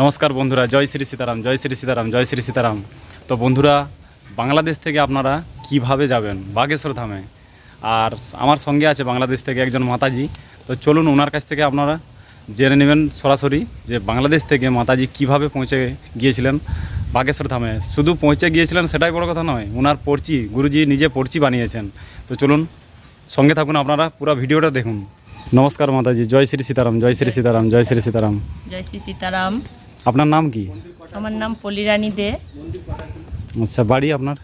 নমস্কার বন্ধুরা, জয় শ্রী সীতারাম, জয় শ্রী সীতারাম, জয় শ্রী সীতারাম। তো বন্ধুরা, বাংলাদেশ থেকে আপনারা কীভাবে যাবেন? বাগেশ্বর ধামে। আর আমার সঙ্গে আছে বাংলাদেশ থেকে একজন মাতাজি। তো চলুন ওনার কাছ থেকে আপনারা জেনে নেবেন সরাসরি যে বাংলাদেশ থেকে মাতাজি কীভাবে পৌঁছে গিয়েছিলেন বাগেশ্বর ধামে। শুধু পৌঁছে গিয়েছিলেন সেটাই বড় কথা নয়, ওনার পড়চি গুরুজি নিজে পড়চি বানিয়েছেন। তো চলুন, সঙ্গে থাকুন আপনারা, পুরো ভিডিওটা দেখুন। নমস্কার মাতাজি, জয় শ্রী সীতারাম, জয় শ্রী সীতারাম, জয় শ্রী সীতারাম। জয় শ্রী সীতারাম। আপনার নাম কি? আমার নাম পলিরানী দে। আচ্ছা বাড়ি আপনার?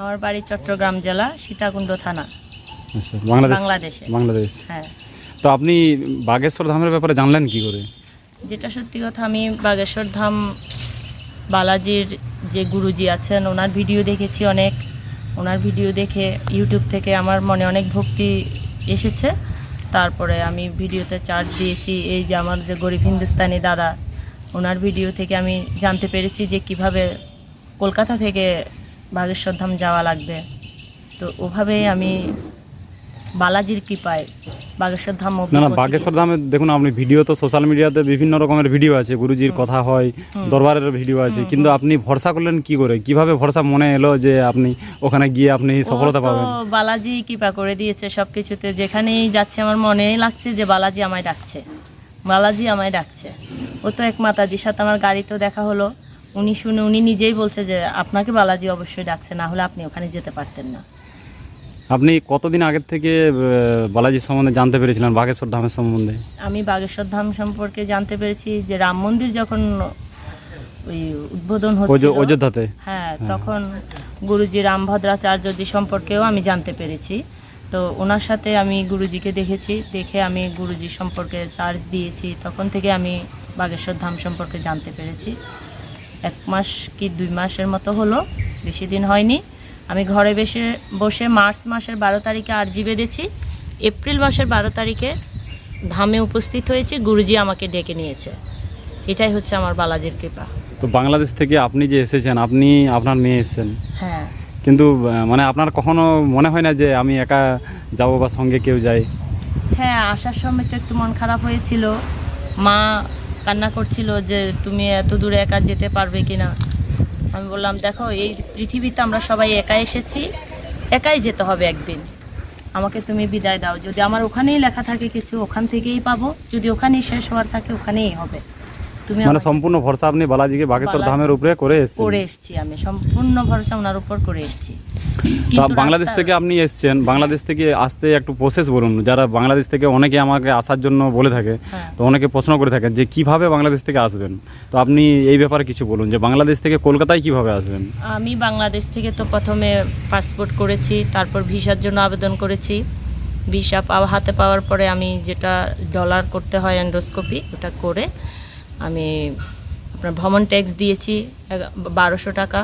আমার বাড়ি চট্টগ্রাম জেলা সীতাকুণ্ড থানা। আচ্ছা বাংলাদেশ বাংলাদেশে। বাংলাদেশ। হ্যাঁ। তো আপনি বাগেশ্বর ধামের ব্যাপারে জানলেন কি করে? যেটা সত্যি কথা আমি বাগেশ্বর ধাম বালাজির যে গুরুজি আছেন ওনার ভিডিও দেখেছি অনেক। ওনার ভিডিও দেখে ইউটিউব থেকে আমার মনে অনেক ভক্তি এসেছে। তারপরে আমি ভিডিওতে চার্জ দিয়েছি এই যে আমার যে গরিব হিন্দুস্তানি দাদা ওনার ভিডিও থেকে আমি জানতে পেরেছি যে কীভাবে কলকাতা থেকে বাগেশ্বর ধাম যাওয়া লাগবে। তো ওভাবেই আমি বালাজির কৃপায় বাগেশ্বর ধাম না না বাগেশ্বর ধামে দেখুন আপনি ভিডিও তো সোশ্যাল মিডিয়াতে বিভিন্ন রকমের ভিডিও আছে গুরুজির কথা হয়। দরবারের ভিডিও আছে কিন্তু আপনি ভরসা করলেন কি করে? কীভাবে ভরসা মনে এলো যে আপনি ওখানে গিয়ে আপনি সফলতা পাবেন? বালাজি কৃপা করে দিয়েছে সব কিছুতে যেখানেই যাচ্ছে আমার মনেই লাগছে যে বালাজি আমায় ডাকছে। বালাজি আমায় ডাকছে। ও তো এক মাতাজির সাথে আমার গাড়িতেও দেখা হলো। উনি শুনে উনি নিজেই বলছে যে আপনাকে বালাজি অবশ্যই ডাকছে না হলে আপনি ওখানে যেতে পারতেন না। আপনি কতদিন আগের থেকে আহ, বালাজির সম্বন্ধে জানতে পেরেছিলেন বাগেশ্বর ধামের সম্বন্ধে? আমি বাগেশ্বর ধাম সম্পর্কে জানতে পেরেছি যে রাম মন্দির যখন ওই উদ্বোধন হচ্ছে অযোধ্যাতে? হ্যাঁ। তখন গুরুজি রামভদ্রাচার্যজি সম্পর্কেও আমি জানতে পেরেছি। তো ওনার সাথে আমি গুরুজিকে দেখেছি দেখে আমি গুরুজি সম্পর্কে চার্জ দিয়েছি। তখন থেকে আমি বাগেশ্বর ধাম সম্পর্কে জানতে পেরেছি। এক মাস কি দুই মাসের মতো হলো বেশি দিন হয়নি। আমি ঘরে বসে বসে মার্চ মাসের বারো তারিখে আর্জি বেঁধেছি। এপ্রিল মাসের বারো তারিখে ধামে উপস্থিত হয়েছি গুরুজি আমাকে ডেকে নিয়েছে। এটাই হচ্ছে আমার বালাজির কৃপা। তো বাংলাদেশ থেকে আপনি যে এসেছেন আপনি আপনার মেয়ে এসেছেন। হ্যাঁ। কিন্তু মানে আপনার কখনো মনে হয় না যে আমি একা যাব বা সঙ্গে কেউ যায়? হ্যাঁ আসার সময় তো একটু মন খারাপ হয়েছিল। মা কান্না করছিল যে তুমি এত দূরে একা যেতে পারবে কি না আমি বললাম, দেখো, এই পৃথিবীতে আমরা সবাই একা এসেছি। একাই যেতে হবে একদিন। আমাকে তুমি বিদায় দাও। যদি আমার ওখানেই লেখা থাকে কিছু, ওখান থেকেই পাবো। যদি ওখানেই শেষ হওয়ার থাকে, ওখানেই হবে। তুমি মানে সম্পূর্ণ ভরসা আপনি বালাজিকে বাগেশ্বর ধামের উপরে করে এসেছেন। করে এসেছি আমি সম্পূর্ণ ভরসা ওনার উপর করে এসেছি। বাংলাদেশ থেকে আপনি এসেছেন বাংলাদেশ থেকে আসতে একটু প্রসেস বলুন। যারা বাংলাদেশ থেকে অনেকে আমাকে আসার জন্য বলে থাকে হ্যাঁ। তো অনেকে প্রশ্ন করে থাকেন যে কীভাবে বাংলাদেশ থেকে আসবেন? তো আপনি এই ব্যাপারে কিছু বলুন যে বাংলাদেশ থেকে কলকাতায় কীভাবে আসবেন? আমি বাংলাদেশ থেকে তো প্রথমে পাসপোর্ট করেছি তারপর ভিসার জন্য আবেদন করেছি। ভিসা পাওয়া হাতে পাওয়ার পরে আমি যেটা ডলার করতে হয় এন্ডোস্কোপি ওটা করে আমি আপনার ভ্রমণ ট্যাক্স দিয়েছি বারোশো টাকা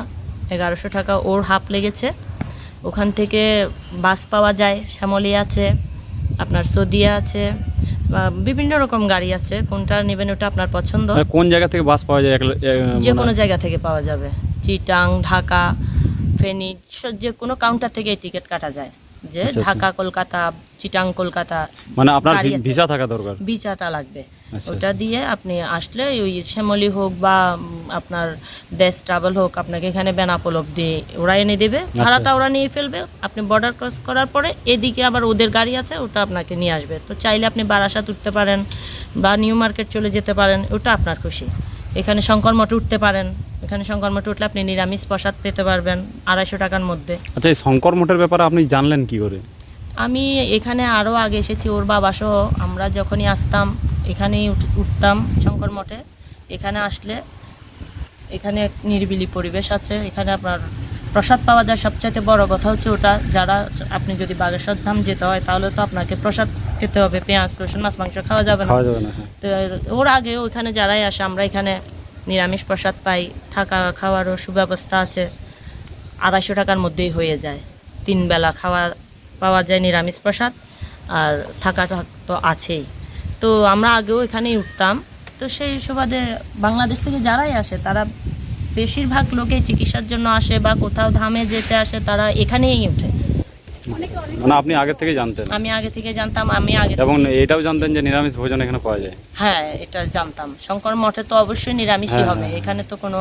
এগারোশো টাকা ওর হাফ লেগেছে। ওখান থেকে বাস পাওয়া যায় শ্যামলি আছে আপনার সদিয়া আছে বা বিভিন্ন রকম গাড়ি আছে কোনটা নেবেন ওটা আপনার পছন্দ। মানে কোন জায়গা থেকে বাস পাওয়া যায় যে মানে- কোনো জায়গা থেকে পাওয়া যাবে। চিটাং ঢাকা ফেনী যে কোনো কাউন্টার থেকে টিকিট কাটা যায়। যে আচ্ছা, আচ্ছা। ঢাকা কলকাতা চিটাং কলকাতা মানে আপনার। ভিসা থাকা দরকার? ভিসাটা লাগবে। আচ্ছা, ওটা দিয়ে আপনি আসলে ওই শ্যামলি হোক বা আপনার দেশ ট্রাভেল হোক আপনাকে এখানে বেনাপোল অব্দি ওরা এনে দেবে। ভাড়াটা ওরা নিয়ে ফেলবে। আপনি বর্ডার ক্রস করার পরে এদিকে আবার ওদের গাড়ি আছে ওটা আপনাকে নিয়ে আসবে। তো চাইলে আপনি বারাসাত উঠতে পারেন বা নিউ মার্কেট চলে যেতে পারেন ওটা আপনার খুশি। এখানে শঙ্কর মঠ উঠতে পারেন। এখানে শঙ্কর মঠ উঠলে আপনি নিরামিষ প্রসাদ পেতে পারবেন আড়াইশো টাকার মধ্যে। আচ্ছা এই শঙ্কর মঠের ব্যাপারে আপনি জানলেন কি করে? আমি এখানে আরও আগে এসেছি ওর বাবা সহ। আমরা যখনই আসতাম এখানেই উঠতাম শঙ্কর মঠে। এখানে আসলে এখানে এক নিরিবিলি পরিবেশ আছে। এখানে আপনার প্রসাদ পাওয়া যায়। সবচাইতে বড় কথা হচ্ছে ওটা যারা আপনি যদি বাগেশ্বর ধাম যেতে হয় তাহলে তো আপনাকে প্রসাদ খেতে হবে। পেঁয়াজ রসুন মাছ মাংস খাওয়া যাবে না। খাওয়া যাবে না হ্যাঁ। তো ওর আগে ওইখানে যারাই আসে আমরা এখানে নিরামিষ প্রসাদ পাই, থাকা খাওয়ারও সুব্যবস্থা আছে। আড়াইশো টাকার মধ্যেই হয়ে যায়। তিন বেলা খাওয়া, পাওয়া যায় নিরামিষ প্রসাদ, আর থাকাটা তো আছেই। তো আমরা আগেও এখানেই উঠতাম। তো সেই সুবাদে বাংলাদেশ থেকে যারাই আসে, তারা বেশিরভাগ লোকেই চিকিৎসার জন্য আসে বা কোথাও ধামে যেতে আসে, তারা এখানেই উঠে। মানে আপনি আগে থেকে জানতেন? আমি আগে থেকে জানতাম আমি আগে এবং এটাও জানতেন যে নিরামিষ ভোজন এখানে পাওয়া যায়? হ্যাঁ এটা জানতাম। শঙ্কর মঠে তো অবশ্যই নিরামিষই হ্যাঁ, হবে। হ্যাঁ। এখানে তো কোনো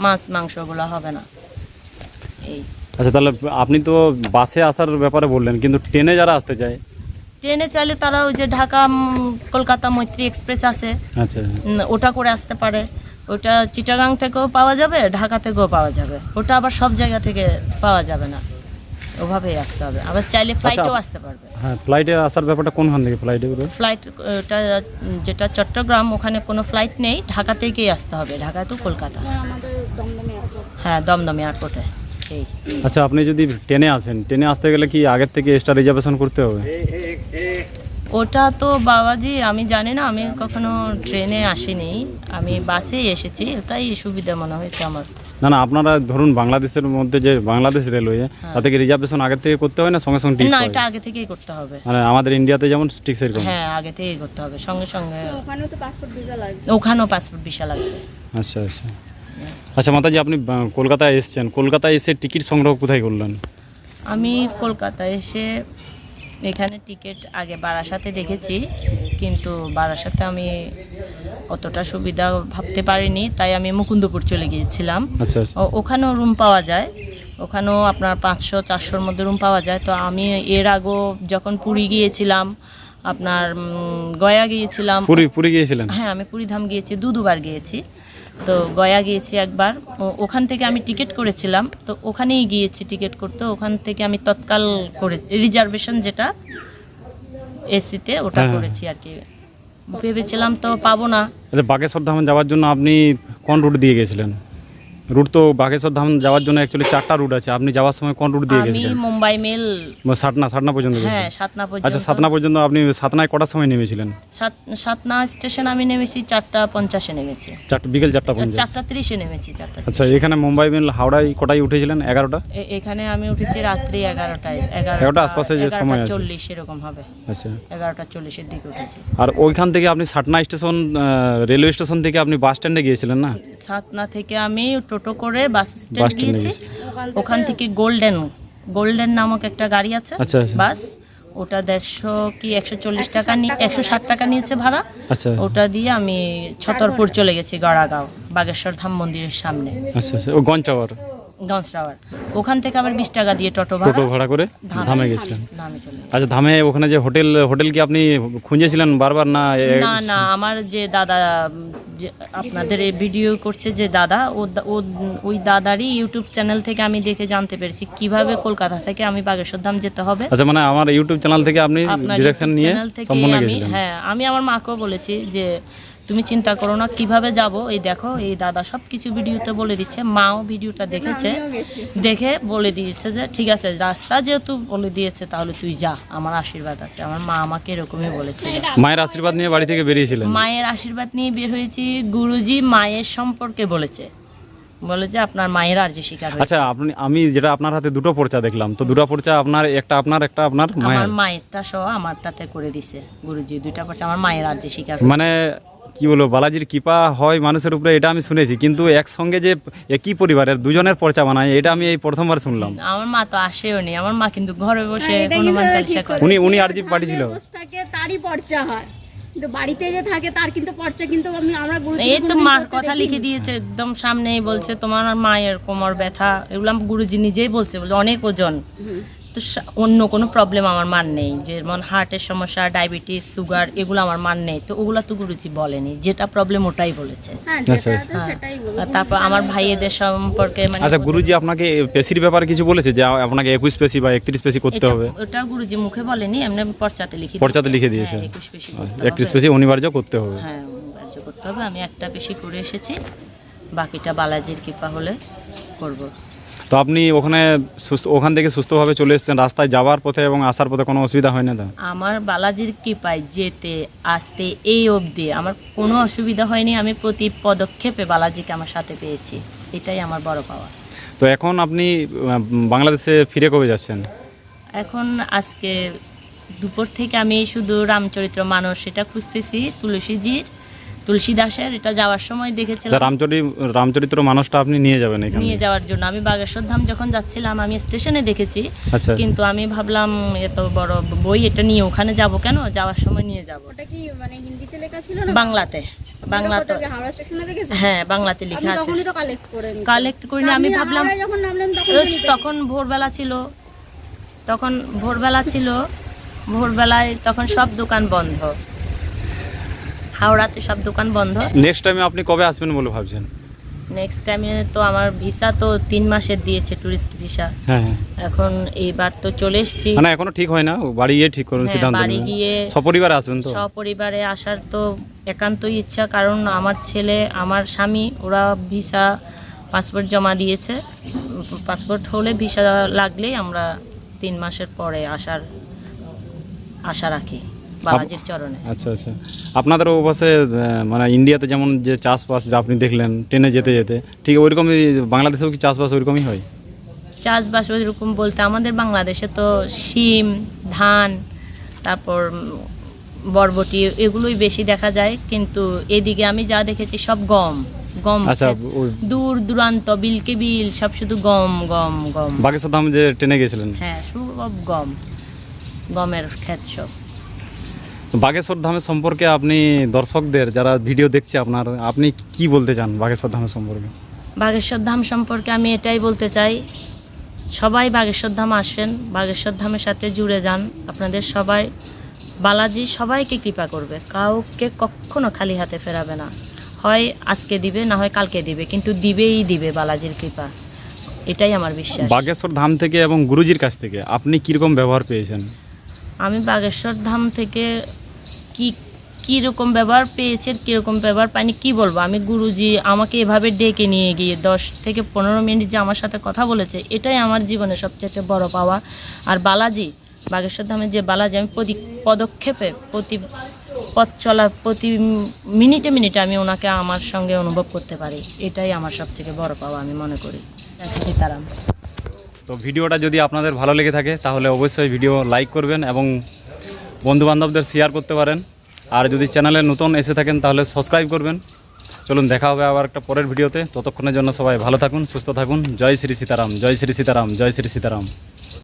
মাছ মাংসগুলো হবে না। এই। আচ্ছা তাহলে আপনি তো বাসে আসার ব্যাপারে বললেন কিন্তু ট্রেনে যারা আসতে চায়? ট্রেনে চাইলে তারা ওই যে ঢাকা কলকাতা মৈত্রী এক্সপ্রেস আছে। আচ্ছা। ওটা করে আসতে পারে। ওটা চিটাগাং থেকেও পাওয়া যাবে ঢাকা থেকেও পাওয়া যাবে। ওটা আবার সব জায়গা থেকে পাওয়া যাবে না। ওভাবেই আসতে হবে। আবার চাইলে ফ্লাইটেও আসতে পারবে। হ্যাঁ ফ্লাইটে আসার ব্যাপারটা কোনখান থেকে ফ্লাইটে করে? ফ্লাইট ওটা যেটা চট্টগ্রাম ওখানে কোনো ফ্লাইট নেই। ঢাকা থেকেই আসতে হবে। ঢাকা টু কলকাতা। হ্যাঁ দমদম এয়ারপোর্টে এই। আচ্ছা আপনি যদি ট্রেনে আসেন ট্রেনে আসতে গেলে কি আগের থেকে এক্সট্রা রিজার্ভেশন করতে হবে? ওটা তো বাবাজি আমি জানি না আমি কখনো ট্রেনে আসিনি। আমি বাসেই এসেছি ওটাই সুবিধা মনে হয়েছে আমার। না না আপনারা ধরুন বাংলাদেশের মধ্যে যে বাংলাদেশ রেলওয়ে তাতে কি রিজার্ভেশন আগের থেকে করতে হয় না সঙ্গে সঙ্গে টিকিট না এটা আগে থেকেই করতে হবে। মানে আমাদের ইন্ডিয়াতে যেমন ঠিক সেরকম। হ্যাঁ আগে থেকেই করতে হবে সঙ্গে সঙ্গে। ওখানেও তো পাসপোর্ট ভিসা লাগবে। ওখানেও পাসপোর্ট ভিসা লাগবে। আচ্ছা আচ্ছা। আচ্ছা মাতাজি আপনি কলকাতায় এসেছেন। কলকাতায় এসে টিকিট সংগ্রহ কোথায় করলেন? আমি কলকাতায় এসে এখানে টিকিট আগে বারাসাতে দেখেছি কিন্তু বারাসাতে আমি অতটা সুবিধা ভাবতে পারিনি তাই আমি মুকুন্দপুর চলে গিয়েছিলাম। আচ্ছা আচ্ছা। ওখানেও রুম পাওয়া যায়। ওখানেও আপনার পাঁচশো চারশোর মধ্যে রুম পাওয়া যায়। তো আমি এর আগেও যখন পুরী গিয়েছিলাম আপনার গয়া গিয়েছিলাম। পুরী পুরী গিয়েছিলেন? হ্যাঁ আমি পুরীধাম গিয়েছি দু দুবার গিয়েছি। তো গয়া গিয়েছি একবার। ও- ওখান থেকে আমি টিকিট করেছিলাম। তো ওখানেই গিয়েছি টিকিট করতে। ওখান থেকে আমি তৎকাল করে রিজার্ভেশন যেটা এসিতে ওটা হ্যাঁ। করেছি আর কি। ভেবেছিলাম তো পাবো না। বাগেশ্বর ধাম যাওয়ার জন্য আপনি কোন রুট দিয়ে গেছিলেন? রুট তো বাগেশ্বর ধাম যাওয়ার জন্য অ্যাকচুয়ালি চারটা রুট আছে। আপনি যাওয়ার সময় কোন রুট দিয়ে আমি গেছিলেন? মুম্বাই মেল। সাতনা সাতনা পর্যন্ত হ্যাঁ? সাতনা আচ্ছা সাতনা পর্যন্ত আপনি সাতনায় কটার সময় নেমেছিলেন? সাত সাতনা স্টেশন আমি নেমেছি চারটা পঞ্চাশে নেমেছি। চারটা বিকেল চারটা পঞ্চাশ। চারটা তিরিশে নেমেছি চারটা আচ্ছা এখানে মুম্বাই মেল হাওড়ায় কটায় উঠেছিলেন? এগারোটা? এখানে আমি উঠেছি রাত্রি এগারোটায়। এগারোটা আশপাশে যে সময় আছে। চল্লিশ এরকম হবে। আচ্ছা। এগারোটা চল্লিশের দিকে উঠেছি। আর ওইখান থেকে আপনি সাতনা স্টেশন রেলওয়ে স্টেশন থেকে আপনি বাস স্ট্যান্ডে গিয়েছিলেন না? সাতনা থেকে আমি টোটো করে বাস স্ট্যান্ড গিয়েছি ওখান থেকে গোল্ডেন গোল্ডেন নামক একটা গাড়ি আছে আচ্ছা আচ্ছা। বাস। ওটা দেড়শো কি একশো চল্লিশ টাকা নিয়ে একশো ষাট টাকা নিয়েছে। ভাড়া। আচ্ছা। ওটা দিয়ে আমি ছতরপুর চলে গেছি গড়াগাঁও বাগেশ্বর ধাম মন্দিরের সামনে। আচ্ছা আচ্ছা। ও গঞ্জ টাওয়ার? গঞ্জ টাওয়ার ওখান থেকে আবার বিশ টাকা দিয়ে টোটো ভাড়া টোটো ভাড়া করে ধামে- গেছিলেন। ধামে চলে গেছি। আচ্ছা ধামে ওখানে যে হোটেল হোটেল কি আপনি খুঁজেছিলেন বারবার না এ- না না আমার যে দাদা উম, যে আপনাদের এই ভিডিও করছে যে দাদা ও দা- ও ওই দাদারই ইউটিউব চ্যানেল থেকে আমি দেখে জানতে পেরেছি কীভাবে কলকাতা থেকে আমি বাগেশ্বর ধাম যেতে হবে। আচ্ছা মানে আমার ইউটিউব চ্যানেল থেকে আপনি আপনার ডিরেকশন নিয়ে চ্যানেল থেকে সম্পূর্ণ আমি গেছিলেন। হ্যাঁ আমি আমার মাকেও বলেছি যে তুমি চিন্তা করো না কীভাবে যাব? এই দেখো এই দাদা সব কিছু ভিডিওতে বলে দিচ্ছে মাও ভিডিওটা দেখেছে দেখে বলে দিয়েছে যে ঠিক আছে রাস্তা যেহেতু বলে দিয়েছে তাহলে তুই যা আমার আশীর্বাদ আছে। আমার মা আমাকে এরকমই বলেছে মায়ের আশীর্বাদ নিয়ে বাড়ি থেকে বেরিয়েছিলেন? মায়ের আশীর্বাদ নিয়ে বের হয়েছি গুরুজি মায়ের সম্পর্কে বলেছে। বলে যে আপনার মায়ের আর যে শিকার আচ্ছা আপনি আমি যেটা আপনার হাতে দুটো পর্চা দেখলাম তো দুটো পর্চা আপনার একটা আপনার একটা আপনার আমার মায়ের? মায়েরটা সহ আমারটাতে করে দিছে গুরুজি দুইটা পড়ছে আমার মায়ের আর যে শিকার মানে কি বলব বালাজির কৃপা হয় মানুষের উপরে এটা আমি শুনেছি। কিন্তু একসঙ্গে যে একই পরিবারের দুজনের পর্চা বানায় এটা আমি এই প্রথমবার শুনলাম। আমার মা তো আসেও নি আমার মা কিন্তু ঘরে বসে হ্যাঁ, হনুমান চালিশা করে। উনি- উনি যে আরজি পাঠিয়েছিল। বসে তারই পর্চা হয়। কিন্তু বাড়িতে যে থাকে তার কিন্তু পর্চা কিন্তু আমি আমরা এই তো মার কথা লিখে দিয়েছে একদম সামনেই বলছে তোমার মায়ের কোমর ব্যথা। এগুলো গুরুজি নিজেই বলছে বলে অনেক ওজন। তো অন্য কোনো প্রবলেম আমার মান নেই। যেমন হার্টের সমস্যা ডায়াবেটিস সুগার এগুলো আমার মান নেই। তো ওগুলো তো গুরুজি বলেনি। যেটা প্রবলেম ওটাই বলেছে। হ্যাঁ আচ্ছা, আচ্ছা। হ্যাঁ। তারপর আমার ভাইয়েদের সম্পর্কে মানে আচ্ছা গুরুজি আপনাকে পেশির ব্যাপারে কিছু বলেছে? যে আপনাকে একুশ পেশি বা একত্রিশ পেশি করতে হবে। ওটা গুরুজি মুখে বলেনি এমনি আমি পর্চাতে লিখি পর্চাতে লিখে দিয়েছে। হ্যাঁ, পেশি করতে একত্রিশ পেশি অনিবার্য করতে হবে। হ্যাঁ কার্য করতে হবে। আমি একটা বেশি করে এসেছি। বাকিটা বালাজির কৃপা হলে করব। তো আপনি ওখানে সুস্থ ওখান থেকে সুস্থভাবে চলে এসেছেন রাস্তায় যাওয়ার পথে এবং আসার পথে কোনো অসুবিধা হয় না তো? আমার বালাজির কৃপায় যেতে আসতে এই অবধি আমার কোনো অসুবিধা হয়নি। আমি প্রতি পদক্ষেপে বালাজিকে আমার সাথে পেয়েছি। এটাই আমার বড় পাওয়া। তো এখন আপনি বাংলাদেশে ফিরে কবে যাচ্ছেন? এখন আজকে দুপুর থেকে আমি শুধু রামচরিত্র মানুষ সেটা খুঁজতেছি তুলসীজির তুলসী দাসের এটা যাওয়ার সময় দেখেছিলাম। রামচরি রামচরিত্র মানুষটা আপনি নিয়ে যাবেন এখানে? নিয়ে যাওয়ার জন্য। আমি বাগেশ্বর ধাম যখন যাচ্ছিলাম আমি স্টেশনে দেখেছি। আচ্ছা। কিন্তু আমি ভাবলাম এত বড় বই এটা নিয়ে ওখানে যাব কেন? যাওয়ার সময় নিয়ে যাব। ওটা কি মানে হিন্দিতে লেখা ছিল না? বাংলাতে। হ্যাঁ বাংলাতে লেখা আছে। তখনই তো কালেক্ট আমি ভাবলাম যখন। তখন ভোরবেলা ছিল। তখন ভোরবেলা ছিল ভোরবেলায় তখন সব দোকান বন্ধ। হাওড়াতে সব দোকান বন্ধ। নেক্সট টাইমে আপনি কবে আসবেন বলে ভাবছেন? নেক্সট টাইমে তো আমার ভিসা তো তিন মাসের দিয়েছে টুরিস্ট ভিসা হ্যাঁ হ্যাঁ। এখন এইবার তো চলে এসেছি। মানে এখনও ঠিক হয় না। বাড়ি গিয়ে ঠিক করুন হ্যাঁ, সিদ্ধান্ত বাড়ি গিয়ে সপরিবারে আসবেন তো? সপরিবারে আসার তো একান্তই ইচ্ছা কারণ আমার ছেলে আমার স্বামী ওরা ভিসা পাসপোর্ট জমা দিয়েছে। পাসপোর্ট হলে ভিসা লাগলেই আমরা তিন মাসের পরে আসার আশা রাখি। বালাজির চরণে। আচ্ছা আচ্ছা। আপনাদের ও পাশে মানে ইন্ডিয়াতে যেমন যে চাষবাস যা আপনি দেখলেন ট্রেনে যেতে যেতে ঠিক ওইরকমই বাংলাদেশেও কি চাষবাস ওইরকমই হয়? চাষবাস এরকম বলতে আমাদের বাংলাদেশে তো শিম ধান তারপর বরবটি এগুলোই বেশি দেখা যায়। কিন্তু এদিকে আমি যা দেখেছি সব গম গম আচ্ছা দূর দূরান্ত বিলকে বিল সব শুধু গম গম গম। বাগেশ্বর ধাম যে ট্রেনে গেছিলেন? হ্যাঁ সব গম গমের ক্ষেত সব। বাগেশ্বর ধামের সম্পর্কে আপনি দর্শকদের যারা ভিডিও দেখছে আপনার আপনি কি বলতে চান বাগেশ্বর ধামের সম্পর্কে? বাগেশ্বর ধাম সম্পর্কে আমি এটাই বলতে চাই সবাই বাগেশ্বর ধাম আসেন বাগেশ্বর ধামের সাথে জুড়ে যান। আপনাদের সবাই বালাজি সবাইকে কৃপা করবে কাউকে কখনো খালি হাতে ফেরাবে না। হয় আজকে দিবে না হয় কালকে দিবে কিন্তু দিবেই দিবে বালাজির কৃপা। এটাই আমার বিশ্বাস। বাগেশ্বর ধাম থেকে এবং গুরুজির কাছ থেকে আপনি কীরকম ব্যবহার পেয়েছেন? আমি বাগেশ্বর ধাম থেকে কি কীরকম ব্যবহার পেয়েছে কীরকম ব্যবহার পাইনি, কি বলব? আমি গুরুজি আমাকে এভাবে ডেকে নিয়ে গিয়ে দশ থেকে পনেরো মিনিট যে আমার সাথে কথা বলেছে, এটাই আমার জীবনে সবচেয়ে বড় পাওয়া। আর বালাজি, বাগেশ্বর ধামে যে বালাজি, আমি প্রতি পদক্ষেপে, প্রতি পথ চলা, প্রতি মিনিটে মিনিটে আমি ওনাকে আমার সঙ্গে অনুভব করতে পারি। এটাই আমার সবথেকে বড় পাওয়া, আমি মনে করি। সীতারাম। তো ভিডিওটা যদি আপনাদের ভালো লেগে থাকে, তাহলে অবশ্যই ভিডিও লাইক করবেন এবং বন্ধু বান্ধবদের শেয়ার করতে পারেন। আর যদি চ্যানেলে নতুন এসে থাকেন, তাহলে সাবস্ক্রাইব করবেন। চলুন, দেখা হবে আবার একটা পরের ভিডিওতে। ততক্ষণের জন্য সবাই ভালো থাকুন, সুস্থ থাকুন। জয় শ্রী সীতারাম, জয় শ্রী সীতারাম, জয় শ্রী সীতারাম।